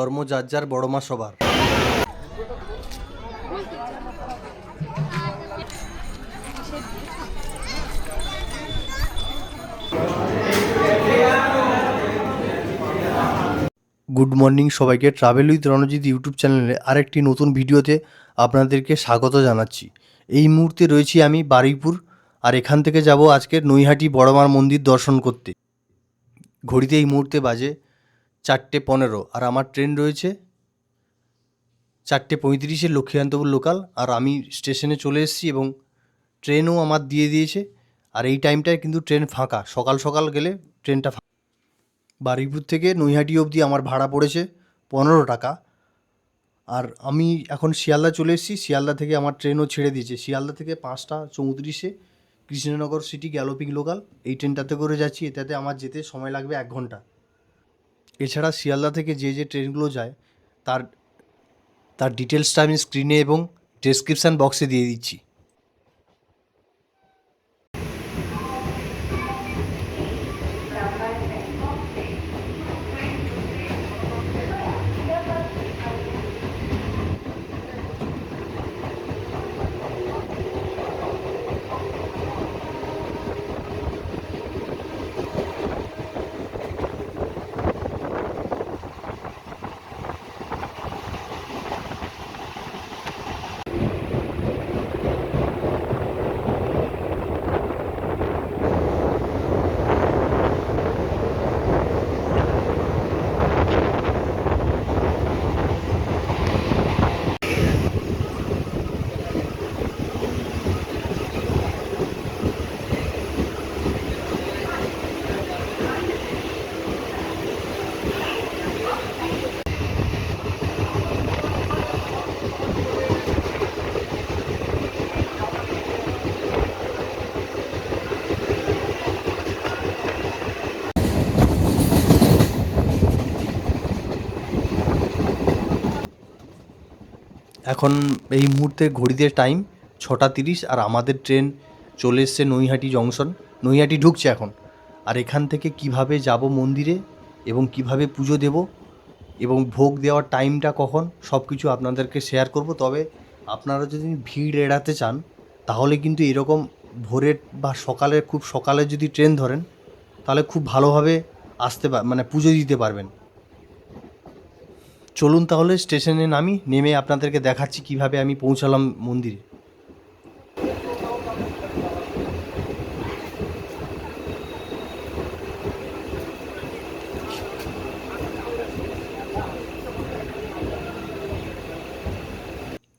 ধর্ম যার যার বড় মা সবার। গুড মর্নিং সবাইকে। ট্রাভেল উইথ রণজিৎ ইউটিউব চ্যানেলে আরেকটি নতুন ভিডিওতে আপনাদেরকে স্বাগত জানাচ্ছি। এই মুহূর্তে রয়েছি আমি বারুইপুর, আর এখান থেকে যাব আজকের নৈহাটি বড়মার মন্দির দর্শন করতে। ঘড়িতে এই মুহূর্তে বাজে চারটে পনেরো। আর আমার ট্রেন রয়েছে চারটে পঁয়ত্রিশে লক্ষ্মীকান্তপুর লোকাল আর আমি স্টেশনে চলে এসেছি এবং ট্রেনও আমার দিয়ে দিয়েছে। আর এই টাইমটায় কিন্তু ট্রেন ফাঁকা। সকাল সকাল গেলে ট্রেনটা ফাঁকা। বারুইপুর থেকে নৈহাটি অবধি আমার ভাড়া পড়েছে পনেরো টাকা। আর আমি এখন শিয়ালদা চলে এসেছি। শিয়ালদা থেকে আমার ট্রেনও ছেড়ে দিয়েছে। শিয়ালদা থেকে পাঁচটা চৌত্রিশে কৃষ্ণনগর সিটি গ্যালোপিং লোকাল এই ট্রেনটাতে করে যাচ্ছি। এটাতে আমার যেতে সময় লাগবে এক ঘণ্টা। এছাড়া শিয়ালদা থেকে যে যে ট্রেনগুলো যায়, তার তার ডিটেলসটা আমি স্ক্রিনে এবং ডেসক্রিপশান বক্সে দিয়ে দিচ্ছি। এখন এই মুহূর্তে ঘড়িতে টাইম ছটা তিরিশ আর আমাদের ট্রেন চলে এসছে নৈহাটি জংশন নৈহাটি ঢুকছে এখন। আর এখান থেকে কীভাবে যাব মন্দিরে এবং কীভাবে পুজো দেব এবং ভোগ দেওয়ার টাইমটা কখন সব কিছু আপনাদেরকে শেয়ার করব। তবে আপনারা যদি ভিড় এড়াতে চান, তাহলে কিন্তু এরকম ভোরের বা সকালে খুব সকালে যদি ট্রেন ধরেন, তাহলে খুব ভালোভাবে আসতে মানে পুজো দিতে পারবেন। চলুন তাহলে স্টেশনে নামি, নেমে আপনাদেরকে দেখাচ্ছি কীভাবে আমি পৌঁছালাম মন্দিরে।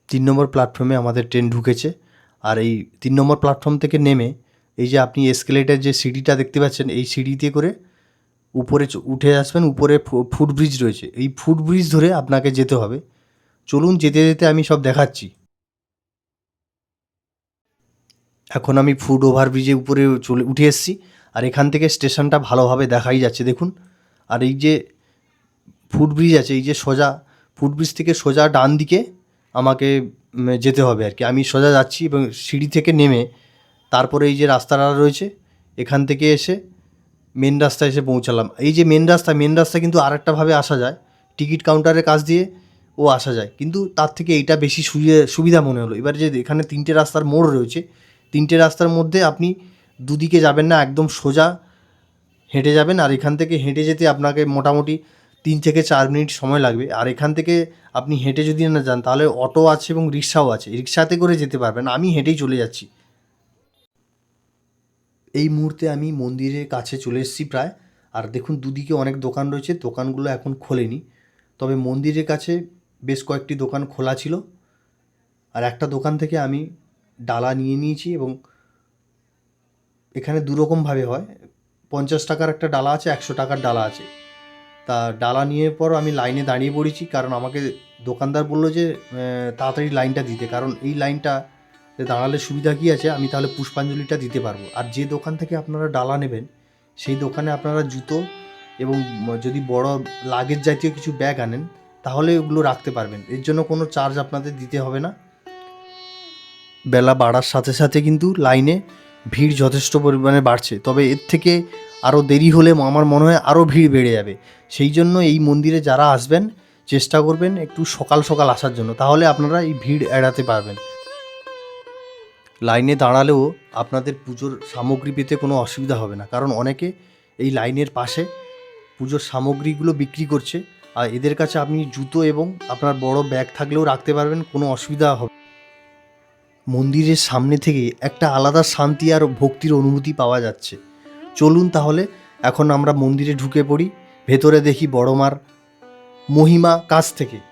তিন নম্বর প্ল্যাটফর্মে আমাদের ট্রেন ঢুকেছে, আর এই তিন নম্বর প্ল্যাটফর্ম থেকে নেমে এই যে আপনি এসকেলেটার যে সিঁড়িটা দেখতে পাচ্ছেন, এই সিঁড়িতে করে উপরে উঠে আসবেন, উপরে ফুটব্রিজ রয়েছে। এই ফুটব্রিজ ধরে আপনাকে যেতে হবে। চলুন, যেতে যেতে আমি সব দেখাচ্ছি। এখন আমি ফুট ওভারব্রিজের উপরে চলে, উঠে এসেছি। আর এখান থেকে স্টেশনটা ভালোভাবে দেখাই যাচ্ছে, দেখুন। আর এই যে ফুটব্রিজ আছে, এই যে সোজা ফুটব্রিজ থেকে সোজা ডান দিকে আমাকে যেতে হবে আর কি। আমি সোজা যাচ্ছি এবং সিঁড়ি থেকে নেমে তারপরে এই যে রাস্তাটা রয়েছে, এখান থেকে এসে মেন রাস্তায় এসে পৌঁছালাম। এই যে মেন রাস্তা মেন রাস্তা কিন্তু আর আরেকটাভাবে আসা যায়। টিকিট কাউন্টারের কাছ দিয়ে ও আসা যায়। কিন্তু তার থেকে এইটা বেশি সুবিধা মনে হলো। এবার যে এখানে তিনটে রাস্তার মোড় রয়েছে, তিনটে রাস্তার মধ্যে আপনি দুদিকে যাবেন না, একদম সোজা হেঁটে যাবেন। আর এখান থেকে হেঁটে যেতে আপনাকে মোটামুটি তিন থেকে চার মিনিট সময় লাগবে। আর এখান থেকে আপনি হেঁটে যদি না যান, তাহলে অটো আছে এবং রিক্সাও আছে। রিক্সাতে করে যেতে পারবেন। আমি হেঁটেই চলে যাচ্ছি। এই মুহূর্তে আমি মন্দিরের কাছে চলে এসেছি প্রায়। আর দেখুন, দুদিকে অনেক দোকান রয়েছে। দোকানগুলো এখন খোলেনি। তবে মন্দিরের কাছে বেশ কয়েকটি দোকান খোলা ছিল। আর একটা দোকান থেকে আমি ডালা নিয়ে নিয়েছি এবং এখানে দুরকমভাবে হয়। পঞ্চাশ টাকার একটা ডালা আছে, একশো টাকার ডালা আছে। তা ডালা নিয়ে পর আমি লাইনে দাঁড়িয়ে পড়েছি। কারণ আমাকে দোকানদার বলল যে তাড়াতাড়ি লাইনটা দিতে। কারণ এই লাইনটা দাঁড়ালে সুবিধা কী আছে, আমি তাহলে পুষ্পাঞ্জলিটা দিতে পারব। আর যে দোকান থেকে আপনারা ডালা নেবেন, সেই দোকানে আপনারা জুতো এবং যদি বড় লাগেজ জাতীয় কিছু ব্যাগ আনেন, তাহলে ওগুলো রাখতে পারবেন। এর জন্য কোনো চার্জ আপনাদের দিতে হবে না। বেলা বাড়ার সাথে সাথে কিন্তু লাইনে ভিড় যথেষ্ট পরিমাণে বাড়ছে। তবে এর থেকে আরও দেরি হলে আমার মনে হয় আরও ভিড় বেড়ে যাবে। সেই জন্য এই মন্দিরে যারা আসবেন, চেষ্টা করবেন একটু সকাল সকাল আসার জন্য। তাহলে আপনারা এই ভিড় এড়াতে পারবেন। লাইনে দাঁড়ালেও আপনাদের পুজোর সামগ্রী পেতে কোনো অসুবিধা হবে না। কারণ অনেকে এই লাইনের পাশে পুজোর সামগ্রীগুলো বিক্রি করছে। আর এদের কাছে আপনি জুতো এবং আপনার বড় ব্যাগ থাকলেও রাখতে পারবেন, কোনো অসুবিধা হবে মন্দিরের সামনে থেকে একটা আলাদা শান্তি আর ভক্তির অনুভূতি পাওয়া যাচ্ছে। চলুন তাহলে এখন আমরা মন্দিরে ঢুকে পড়ি। ভেতরে দেখি বড় মার মহিমা কাছ থেকে।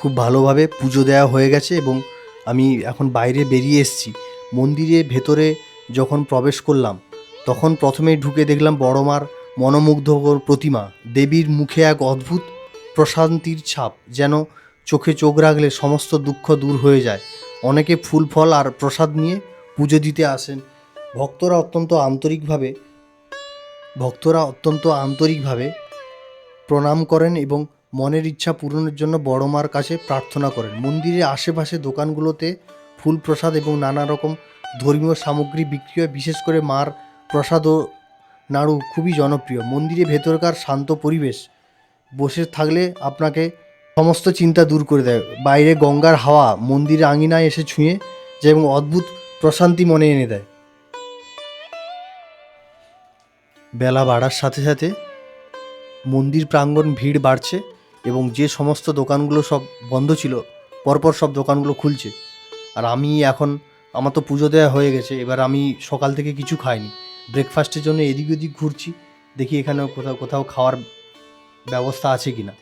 খুব ভালোভাবে পুজো দেওয়া হয়ে গেছে এবং আমি এখন বাইরে বেরিয়ে এসেছি। মন্দিরে ভেতরে যখন প্রবেশ করলাম, তখন প্রথমেই ঢুকে দেখলাম বড় মার মনোমুগ্ধকর প্রতিমা। দেবীর মুখে এক অদ্ভুত প্রশান্তির ছাপ যেন চোখে চোখ রাখলে সমস্ত দুঃখ দূর হয়ে যায়। অনেকে ফুল, ফল আর প্রসাদ নিয়ে পুজো দিতে আসেন। ভক্তরা অত্যন্ত আন্তরিকভাবে, ভক্তরা অত্যন্ত আন্তরিকভাবে প্রণাম করেন এবং মনের ইচ্ছা পূরণের জন্য বড় মার কাছে প্রার্থনা করেন। মন্দিরের আশেপাশে দোকানগুলোতে ফুল প্রসাদ এবং নানা রকম ধর্মীয় সামগ্রী বিক্রি হয়। বিশেষ করে মার প্রসাদ ও নাড়ু খুবই জনপ্রিয়। মন্দিরে ভেতরকার শান্ত পরিবেশ বসে থাকলে আপনাকে সমস্ত চিন্তা দূর করে দেয়। বাইরে গঙ্গার হাওয়া মন্দিরের আঙিনায় এসে ছুঁয়ে যে এবং অদ্ভুত প্রশান্তি মনে এনে দেয়। বেলা বাড়ার সাথে সাথে মন্দির প্রাঙ্গণ ভিড় বাড়ছে। এবং যে সমস্ত দোকানগুলো সব বন্ধ ছিল, পরপর সব দোকানগুলো খুলছে। আর আমি এখন, আমার তো পুজো দেওয়া হয়ে গেছে, এবার আমি সকাল থেকে কিছু খাইনি। ব্রেকফাস্টের জন্য এদিক ওদিক ঘুরছি, দেখি এখানে কোথাও কোথাও খাওয়ার ব্যবস্থা আছে কি না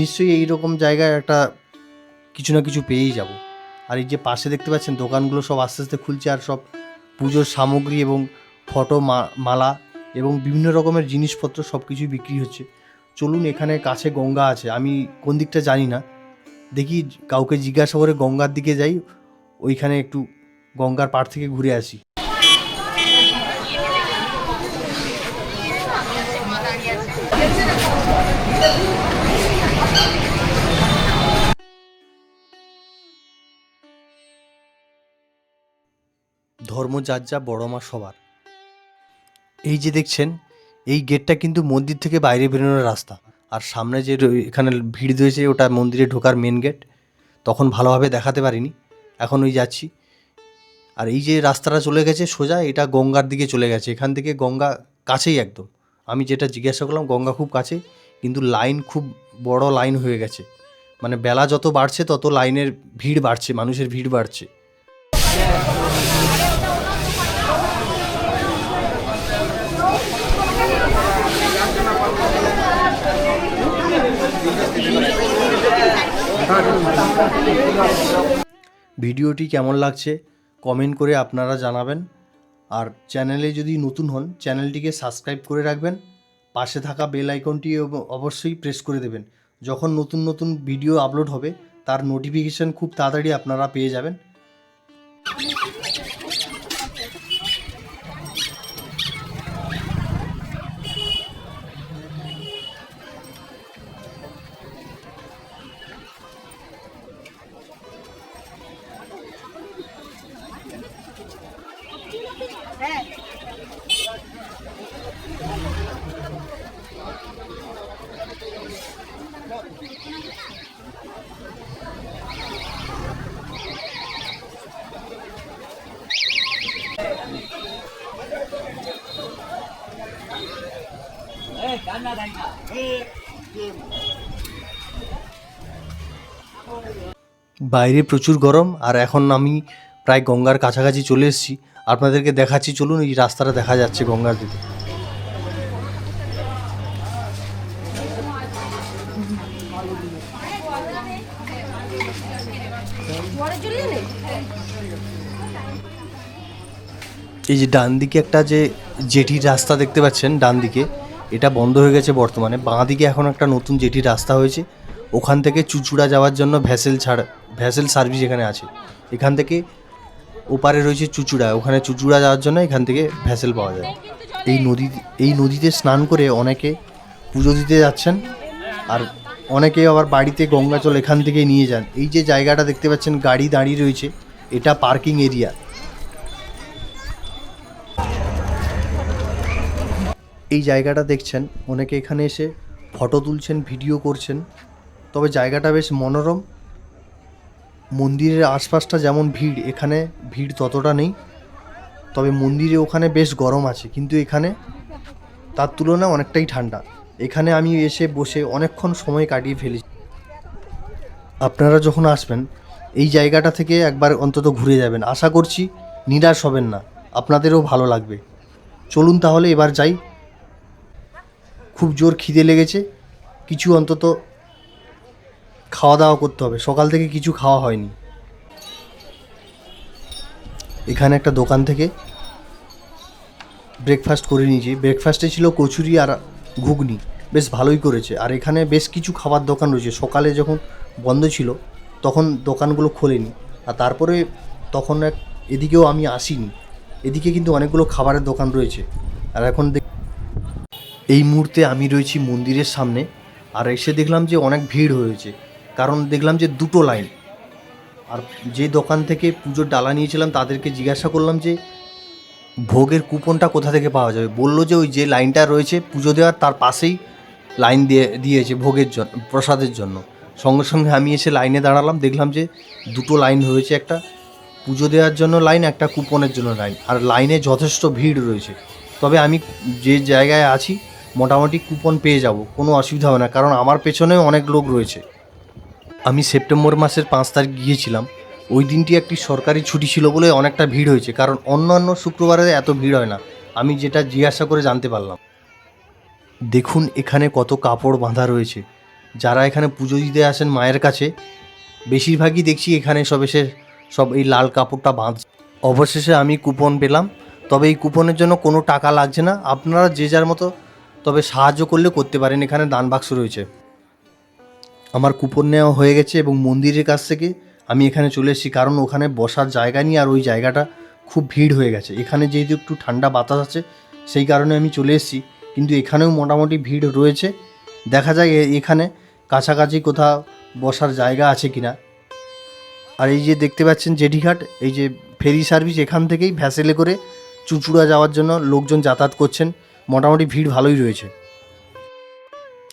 নিশ্চয়ই এই রকম জায়গায় একটা কিছু না কিছু পেয়েই যাব। আর এই যে পাশে দেখতে পাচ্ছেন, দোকানগুলো সব আস্তে আস্তে খুলছে, আর সব পুজোর সামগ্রী এবং ফটো মালা এবং বিভিন্ন রকমের জিনিসপত্র সব কিছুই বিক্রি হচ্ছে। চলুন এখানে কাছে গঙ্গা আছে। আমি কোন দিকটা জানি না। দেখি কাউকে জিজ্ঞাসা করে গঙ্গার দিকে যাই, ওইখানে একটু গঙ্গার পাড় থেকে ঘুরে আসি। ধর্ম যার যা বড় মা সবার। এই যে দেখছেন এই গেটটা কিন্তু মন্দির থেকে বাইরে বেরোনোর রাস্তা। আর সামনে যে এখানে ভিড় রয়েছে ওটা মন্দিরে ঢোকার মেন গেট তখন ভালোভাবে দেখাতে পারিনি। এখন ওই যাচ্ছি। আর এই যে রাস্তাটা চলে গেছে সোজা, এটা গঙ্গার দিকে চলে গেছে। এখান থেকে গঙ্গা কাছেই একদম। আমি যেটা জিজ্ঞাসা করলাম, গঙ্গা খুব কাছে কিন্তু লাইন খুব বড় লাইন হয়ে গেছে। মানে বেলা যত বাড়ছে, তত লাইনের ভিড় বাড়ছে, মানুষের ভিড় বাড়ছে। ভিডিওটি কেমন লাগছে কমেন্ট করে আপনারা জানাবেন। আর চ্যানেলে যদি নতুন হন, চ্যানেলটিকে সাবস্ক্রাইব করে রাখবেন। পাশে থাকা বেল আইকনটি অব- অবশ্যই প্রেস করে দেবেন। যখন নতুন নতুন ভিডিও আপলোড হবে, তার নোটিফিকেশান খুব তাড়াতাড়ি আপনারা পেয়ে যাবেন। বাইরে প্রচুর গরম আর এখন আমি প্রায় গঙ্গার কাছাকাছি চলে এসেছি। আপনাদেরকে দেখাচ্ছি, চলুন এই রাস্তাটা দেখা যাচ্ছে গঙ্গার দিকে। এই যে ডান দিকে একটা যে জেটির রাস্তা দেখতে পাচ্ছেন, ডান দিকে, এটা বন্ধ হয়ে গেছে বর্তমানে। বাঁ দিকে এখন একটা নতুন জেটির রাস্তা হয়েছে। ওখান থেকে চুচুড়া যাওয়ার জন্য ভ্যাসেল ছাড় ভ্যাসেল সার্ভিস এখানে আছে। এখান থেকে ওপারে রয়েছে চুচুড়া, ওখানে চুচুড়া যাওয়ার জন্য এখান থেকে ভ্যাসেল পাওয়া যায়। এই নদী, এই নদীতে স্নান করে অনেকে পুজো দিতে যাচ্ছেন, আর অনেকে আবার বাড়িতে গঙ্গা জল এখান থেকে নিয়ে যান। এই যে জায়গাটা দেখতে পাচ্ছেন, গাড়ি দাঁড়িয়ে রয়েছে, এটা পার্কিং এরিয়া। এই জায়গাটা দেখছেন, অনেকে এখানে এসে ফটো তুলছেন, ভিডিও করছেন, তবে জায়গাটা বেশ মনোরম। মন্দিরের আশপাশটা যেমন ভিড়, এখানে ভিড় ততটা নেই। তবে মন্দিরে ওখানে বেশ গরম আছে, কিন্তু এখানে তার তুলনায় অনেকটাই ঠান্ডা। এখানে আমি এসে বসে অনেকক্ষণ সময় কাটিয়ে ফেলেছি। আপনারা যখন আসবেন, এই জায়গাটা থেকে একবার অন্তত ঘুরে যাবেন। আশা করছি নিরাশ হবেন না, আপনাদেরও ভালো লাগবে। চলুন তাহলে এবার যাই। খুব জোর খিদে লেগেছে, কিছু অন্তত খাওয়া দাওয়া করতে হবে। সকাল থেকে কিছু খাওয়া হয়নি। এখানে একটা দোকান থেকে ব্রেকফাস্ট করে নিয়েছি। ব্রেকফাস্টে ছিল কচুরি আর ঘুগনি। বেশ ভালোই করেছে। আর এখানে বেশ কিছু খাবার দোকান রয়েছে। সকালে যখন বন্ধ ছিল, তখন দোকানগুলো খোলেনি। আর তারপরে তখন এক এদিকেও আমি আসিনি। এদিকে কিন্তু অনেকগুলো খাবারের দোকান রয়েছে। আর এখন এই মুহূর্তে আমি রয়েছি মন্দিরের সামনে। আর এসে দেখলাম যে অনেক ভিড় হয়েছে। কারণ দেখলাম যে দুটো লাইন। আর যে দোকান থেকে পুজোর ডালা নিয়েছিলাম, তাদেরকে জিজ্ঞাসা করলাম যে, ভোগের কুপনটা কোথা থেকে পাওয়া যাবে? বলল যে, ওই যে লাইনটা রয়েছে পুজো দেওয়ার, তার পাশেই লাইন দিয়ে, দিয়েছে ভোগের জন্য প্রসাদের জন্য। সঙ্গে সঙ্গে আমি এসে লাইনে দাঁড়ালাম, দেখলাম যে দুটো লাইন হয়েছে একটা পুজো দেওয়ার জন্য লাইন, একটা কুপনের জন্য লাইন। আর লাইনে যথেষ্ট ভিড় রয়েছে। তবে আমি যে জায়গায় আছি, মোটামুটি কুপন পেয়ে যাব, কোনো অসুবিধা হবে না। কারণ আমার পেছনেও অনেক লোক রয়েছে। আমি সেপ্টেম্বর মাসের পাঁচ তারিখ গিয়েছিলাম। ওই দিনটি একটি সরকারি ছুটি ছিল বলে অনেকটা ভিড় হয়েছে, কারণ অন্যান্য শুক্রবারে এত ভিড় হয় না। আমি যেটা জিজ্ঞাসা করে জানতে পারলাম। দেখুন এখানে কত কাপড় বাঁধা রয়েছে। যারা এখানে পুজো দিতে আসেন মায়ের কাছে, বেশিরভাগই দেখছি এখানে সব এসে সব এই লাল কাপড়টা বাঁধ অবশেষে আমি কুপন পেলাম, তবে এই কুপনের জন্য কোনো টাকা লাগছে না। আপনারা যে যার মতো তবে সাহায্য করলে করতে পারেন। এখানে দান বাক্স রয়েছে। আমার কুপন নেওয়া হয়ে গেছে এবং মন্দিরের কাছ থেকে আমি এখানে চলে এসেছি। কারণ ওখানে বসার জায়গা নেই আর ওই জায়গাটা খুব ভিড় হয়ে গেছে। এখানে যেহেতু একটু ঠান্ডা বাতাস আছে, সেই কারণে আমি চলে এসেছি। কিন্তু এখানেও মোটামুটি ভিড় রয়েছে। দেখা যায় এখানে কাছাকাছি কোথাও বসার জায়গা আছে কিনা। আর এই যে দেখতে পাচ্ছেন জেডিঘাট এই যে ফেরি সার্ভিস এখান থেকেই ভ্যাসেলে করে চুঁচুড়া যাওয়ার জন্য লোকজন যাতায়াত করছেন। মোটামুটি ভিড় ভালোই রয়েছে।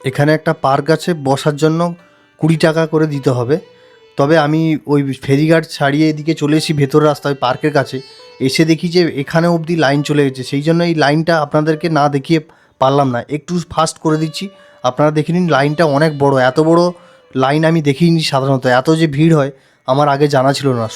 এখানে একটা পার্ক আছে বসার জন্য। কুড়ি টাকা করে দিতে হবে। তবে আমি ওই ফেরিঘাট ছাড়িয়ে এদিকে চলে এসেছি ভেতর রাস্তায় পার্কের কাছে। এসে দেখি যে এখানে অবধি লাইন চলে গেছে। সেই জন্য এই লাইনটা আপনাদেরকে না দেখিয়ে পারলাম না। একটু ফাস্ট করে দিচ্ছি। আপনারা দেখে নিন লাইনটা অনেক বড়। এত বড় লাইন আমি দেখিনি সাধারণত। এত যে ভিড় হয়, আমার আগে জানা ছিল না।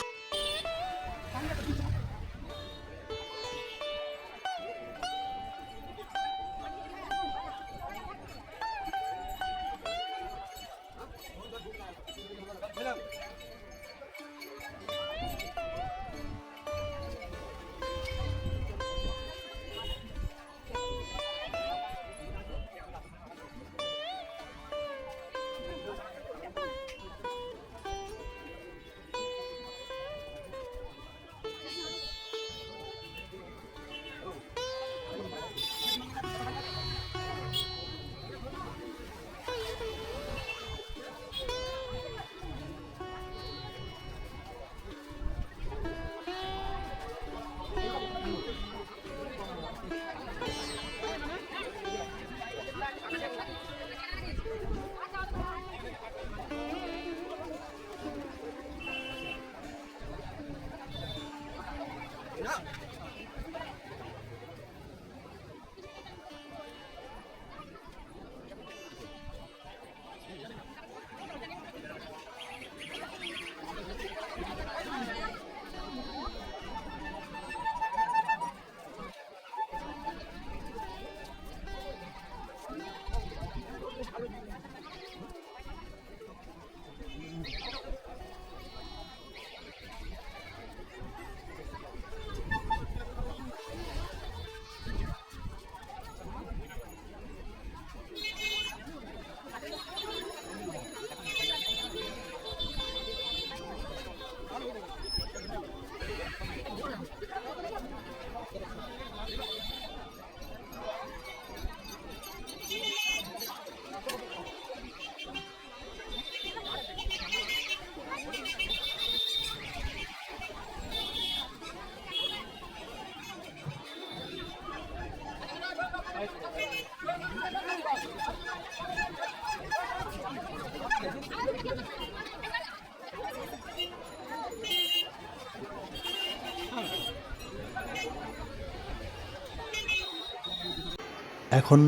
এখন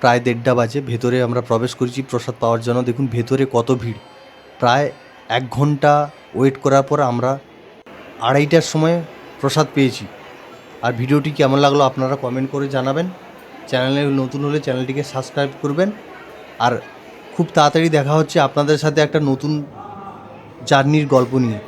প্রায় দেড়টা বাজে, ভেতরে আমরা প্রবেশ করেছি প্রসাদ পাওয়ার জন্য। দেখুন, ভেতরে কত ভিড়। প্রায় এক ঘণ্টা ওয়েট করার পর আমরা আড়াইটার সময় প্রসাদ পেয়েছি। আর ভিডিওটি কেমন লাগল আপনারা কমেন্ট করে জানাবেন। চ্যানেলে নতুন হলে চ্যানেলটিকে সাবস্ক্রাইব করবেন। আর খুব তাড়াতাড়ি দেখা হচ্ছে আপনাদের সাথে একটা নতুন জার্নির গল্প নিয়ে।